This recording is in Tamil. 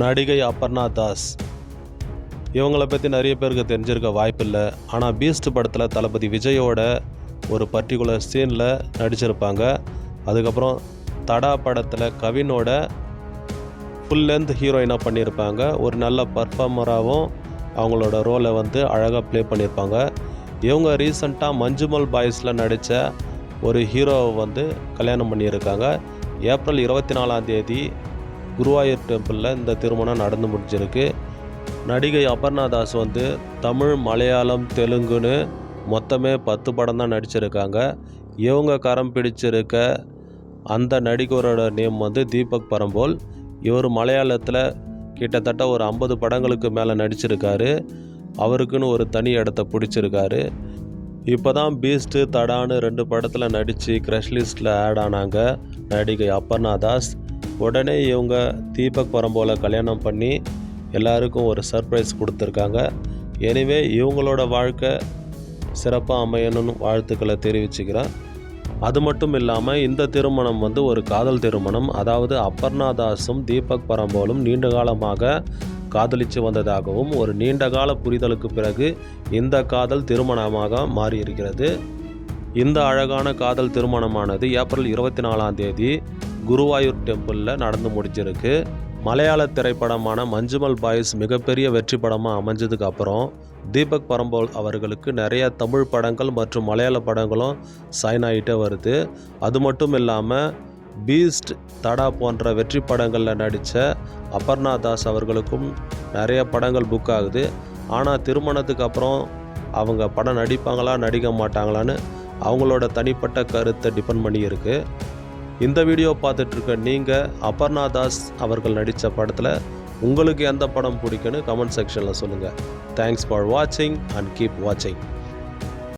நடிகை அபர்ணா தாஸ். இவங்களை பற்றி நிறைய பேருக்கு தெரிஞ்சிருக்க வாய்ப்பில்லை. ஆனால் பீஸ்ட் படத்தில் தளபதி விஜயோட ஒரு பர்டிகுலர் சீனில் நடிச்சிருப்பாங்க. அதுக்கப்புறம் தடா படத்தில் கவினோட ஃபுல் லென்த் ஹீரோயினாக பண்ணியிருப்பாங்க. ஒரு நல்ல பர்ஃபார்மராகவும் அவங்களோட ரோலை வந்து அழகாக ப்ளே பண்ணியிருப்பாங்க. இவங்க ரீசண்டாக மஞ்சுமல் பாய்ஸில் நடித்த ஒரு ஹீரோவை வந்து கல்யாணம் பண்ணியிருக்காங்க. ஏப்ரல் இருபத்தி நாலாம் தேதி குருவாயூர் டெம்பிளில் இந்த திருமணம் நடந்து முடிஞ்சிருக்கு. நடிகை அபர்ணா தாஸ் வந்து தமிழ் மலையாளம் தெலுங்குன்னு மொத்தமே பத்து படம் தான் நடிச்சிருக்காங்க. இவங்க கரம் பிடிச்சிருக்க அந்த நடிகரோட நேம் வந்து தீபக் பரம்போல். இவர் மலையாளத்தில் கிட்டத்தட்ட ஒரு ஐம்பது படங்களுக்கு மேலே நடிச்சிருக்காரு. அவருக்குன்னு ஒரு தனி இடத்த பிடிச்சிருக்காரு. இப்போ தான் பீஸ்ட்டு தடான்னு ரெண்டு படத்தில் நடித்து க்ரஷ் லிஸ்ட்டில் ஆட் ஆனாங்க நடிகை அப்பர்ணா தாஸ். உடனே இவங்க தீபக் பரம்போலை கல்யாணம் பண்ணி எல்லாருக்கும் ஒரு சர்ப்ரைஸ் கொடுத்துருக்காங்க. எனவே இவங்களோட வாழ்க்கை சிறப்பாக அமையணும்னு வாழ்த்துக்களை தெரிவிச்சுக்கிறேன். அது மட்டும் இல்லாமல் இந்த திருமணம் வந்து ஒரு காதல் திருமணம். அதாவது அபர்ணா தாஸும் தீபக் பரம்போலும் நீண்ட காலமாக காதலித்து வந்ததாகவும் ஒரு நீண்ட கால புரிதலுக்கு பிறகு இந்த காதல் திருமணமாக மாறியிருக்கிறது. இந்த அழகான காதல் திருமணமானது ஏப்ரல் இருபத்தி நாலாம் தேதி குருவாயூர் டெம்பிளில் நடந்து முடிஞ்சிருக்கு. மலையாள திரைப்படமான மஞ்சுமல் பாய்ஸ் மிகப்பெரிய வெற்றி படமாக அமைஞ்சதுக்கு அப்புறம் தீபக் பரம்போல் அவர்களுக்கு நிறைய தமிழ் படங்கள் மற்றும் மலையாள படங்களும் சைன் ஆகிட்டே வருது. அது மட்டும் இல்லாமல் பீஸ்ட் தடா போன்ற வெற்றி படங்களில் நடித்த அபர்ணா தாஸ் அவர்களுக்கும் நிறைய படங்கள் புக் ஆகுது. ஆனால் திருமணத்துக்கு அப்புறம் அவங்க படம் நடிப்பாங்களா நடிக்க மாட்டாங்களான்னு அவங்களோட தனிப்பட்ட கருத்தை டிபெண்ட் பண்ணியிருக்கு. இந்த வீடியோ பார்த்துட்ருக்க நீங்கள் அபர்ணா தாஸ் அவர்கள் நடித்த படத்தில் உங்களுக்கு எந்த படம் பிடிக்குன்னு கமெண்ட் செக்ஷனில் சொல்லுங்கள் தேங்க்ஸ் ஃபார் வாட்சிங் அண்ட் கீப் வாட்சிங்